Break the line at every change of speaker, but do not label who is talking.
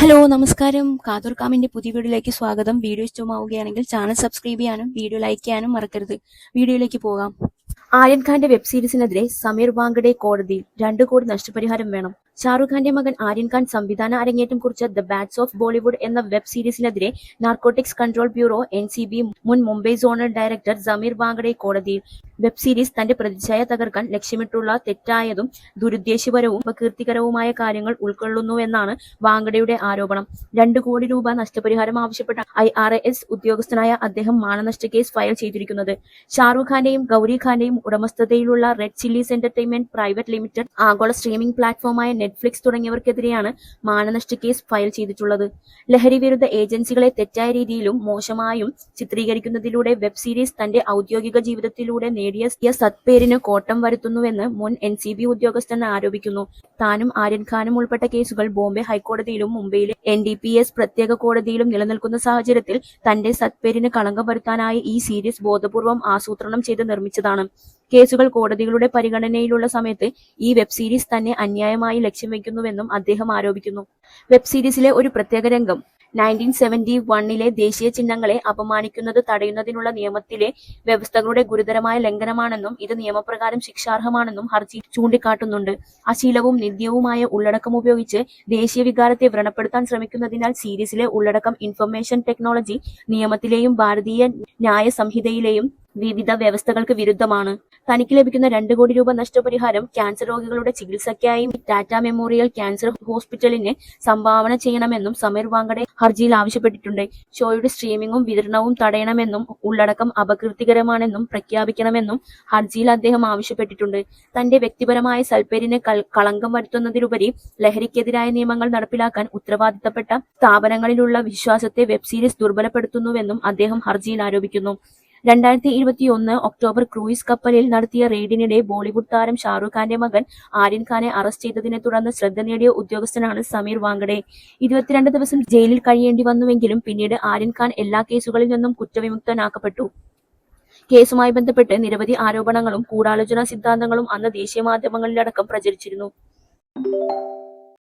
Hello നമസ്കാരം. കാതൂർ കാമിന്റെ പുതിയ വീഡിയോയിലേക്ക് സ്വാഗതം. വീഡിയോ ഇഷ്ടമാവുകയാണെങ്കിൽ ചാനൽ സബ്സ്ക്രൈബ് ചെയ്യാനും വീഡിയോ ലൈക്ക് ചെയ്യാനും മറക്കരുത്. വീഡിയോയിലേക്ക് പോകാം. ആര്യൻ ഖാന്റെ വെബ് സീരീസിനെതിരെ സമീർ വാങ്കഡെ കോടതിയിൽ രണ്ടു കോടി നഷ്ടപരിഹാരം വേണം. ഷാറുഖ് ഖാന്റെ മകൻ ആര്യൻ ഖാൻ സംവിധാന അരങ്ങേറ്റം കുറിച്ച ദ ബാറ്റ്സ് ഓഫ് ബോളിവുഡ് എന്ന വെബ് സീരീസിനെതിരെ നാർക്കോട്ടിക്സ് കൺട്രോൾ ബ്യൂറോ എൻ മുൻ മുംബൈ സോണൽ ഡയറക്ടർ സമീർ വാങ്കഡെ കോടതിയിൽ വെബ് സീരീസ് തന്റെ പ്രതിച്ഛായ തകർക്കാൻ ലക്ഷ്യമിട്ടുള്ള തെറ്റായതും ദുരുദ്ദേശപരവും അപകീർത്തികരവുമായ കാര്യങ്ങൾ ഉൾക്കൊള്ളുന്നുവെന്നാണ് വാങ്കഡയുടെ ആരോപണം. രണ്ടു കോടി രൂപ നഷ്ടപരിഹാരം ആവശ്യപ്പെട്ട ഐ ആർ എസ് ഉദ്യോഗസ്ഥനായ അദ്ദേഹം മാനനഷ്ട കേസ് ഫയൽ ചെയ്തിരിക്കുന്നത്. ഷാറുഖ് ഖാന്റെയും ഗൗരി ഖാന്റെയും ഉടമസ്ഥതയിലുള്ള red chillies entertainment private limited ആഗോള സ്ട്രീമിംഗ് പ്ലാറ്റ്ഫോമായ നെറ്റ്ഫ്ലിക്സ് തുടങ്ങിയവർക്കെതിരെയാണ് മാനനഷ്ട കേസ് ഫയൽ ചെയ്തിട്ടുള്ളത്. ലഹരി വിരുദ്ധ ഏജൻസികളെ തെറ്റായ രീതിയിലും മോശമായും ചിത്രീകരിക്കുന്നതിലൂടെ വെബ് സീരീസ് തന്റെ ഔദ്യോഗിക ജീവിതത്തിലൂടെ നേടിയ സത്പേരിന് കോട്ടം വരുത്തുന്നുവെന്ന് മുൻ എൻ സി ബി ഉദ്യോഗസ്ഥൻ ആരോപിക്കുന്നു. താനും ആര്യൻ ഖാനും ഉൾപ്പെട്ട കേസുകൾ ബോംബെ ഹൈക്കോടതിയിലും മുംബൈയിലെ എൻ ഡി പി എസ് പ്രത്യേക കോടതിയിലും നിലനിൽക്കുന്ന സാഹചര്യത്തിൽ തന്റെ സത്പേരിന് കളങ്കം വരുത്താനായി ഈ സീരീസ് ബോധപൂർവം ആസൂത്രണം ചെയ്ത് നിർമ്മിച്ചതാണ്. കേസുകൾ കോടതികളുടെ പരിഗണനയിലുള്ള സമയത്ത് ഈ വെബ് സീരീസ് തന്നെ അന്യായമായി ലക്ഷ്യം വയ്ക്കുന്നുവെന്നും അദ്ദേഹം ആരോപിക്കുന്നു. വെബ് സീരീസിലെ ഒരു പ്രത്യേക രംഗം നയന്റീൻ സെവന്റി വണ്ണിലെ ദേശീയ ചിഹ്നങ്ങളെ അപമാനിക്കുന്നത് തടയുന്നതിനുള്ള നിയമത്തിലെ വ്യവസ്ഥകളുടെ ഗുരുതരമായ ലംഘനമാണെന്നും ഇത് നിയമപ്രകാരം ശിക്ഷാർഹമാണെന്നും ഹർജി ചൂണ്ടിക്കാട്ടുന്നുണ്ട്. അശീലവും നിന്ദ്യവുമായ ഉള്ളടക്കം ഉപയോഗിച്ച് ദേശീയ വികാരത്തെ വ്രണപ്പെടുത്താൻ ശ്രമിക്കുന്നതിനാൽ സീരീസിലെ ഉള്ളടക്കം ഇൻഫർമേഷൻ ടെക്നോളജി നിയമത്തിലെയും ഭാരതീയ ന്യായ സംഹിതയിലെയും വിവിധ വ്യവസ്ഥകൾക്ക് വിരുദ്ധമാണ്. തനിക്ക് ലഭിക്കുന്ന രണ്ട് കോടി രൂപ നഷ്ടപരിഹാരം ക്യാൻസർ രോഗികളുടെ ചികിത്സയ്ക്കായി ടാറ്റ മെമ്മോറിയൽ ക്യാൻസർ ഹോസ്പിറ്റലിന് സംഭാവന ചെയ്യണമെന്നും സമീർ വാങ്കഡെ ഹർജിയിൽ ആവശ്യപ്പെട്ടിട്ടുണ്ട്. ഷോയുടെ സ്ട്രീമിംഗും വിതരണവും തടയണമെന്നും ഉള്ളടക്കം അപകീർത്തികരമാണെന്നും പ്രഖ്യാപിക്കണമെന്നും ഹർജിയിൽ അദ്ദേഹം ആവശ്യപ്പെട്ടിട്ടുണ്ട്. തന്റെ വ്യക്തിപരമായ സൽപ്പേരിന് കളങ്കം വരുത്തുന്നതിലുപരി ലഹരിക്കെതിരായ നിയമങ്ങൾ നടപ്പിലാക്കാൻ ഉത്തരവാദിത്തപ്പെട്ട സ്ഥാപനങ്ങളിലുള്ള വിശ്വാസത്തെ വെബ് സീരീസ് ദുർബലപ്പെടുത്തുന്നുവെന്നും അദ്ദേഹം ഹർജിയിൽ ആരോപിക്കുന്നു. രണ്ടായിരത്തി ഇരുപത്തിയൊന്ന് ഒക്ടോബർ ക്രൂയിസ് കപ്പലിൽ നടത്തിയ റെയ്ഡിനിടെ ബോളിവുഡ് താരം ഷാറൂഖ് ഖാന്റെ മകൻ ആര്യൻ ഖാനെ അറസ്റ്റ് ചെയ്തതിനെ തുടർന്ന് ശ്രദ്ധ നേടിയ ഉദ്യോഗസ്ഥനാണ് സമീർ വാങ്കഡെ. ഇരുപത്തിരണ്ട് ദിവസം ജയിലിൽ കഴിയേണ്ടി വന്നുവെങ്കിലും പിന്നീട് ആര്യൻ ഖാൻ എല്ലാ കേസുകളിൽ നിന്നും കുറ്റവിമുക്തനാക്കപ്പെട്ടു. കേസുമായി ബന്ധപ്പെട്ട് നിരവധി ആരോപണങ്ങളും ഗൂഢാലോചനാ സിദ്ധാന്തങ്ങളും അന്ന് ദേശീയ മാധ്യമങ്ങളിലടക്കം പ്രചരിച്ചിരുന്നു.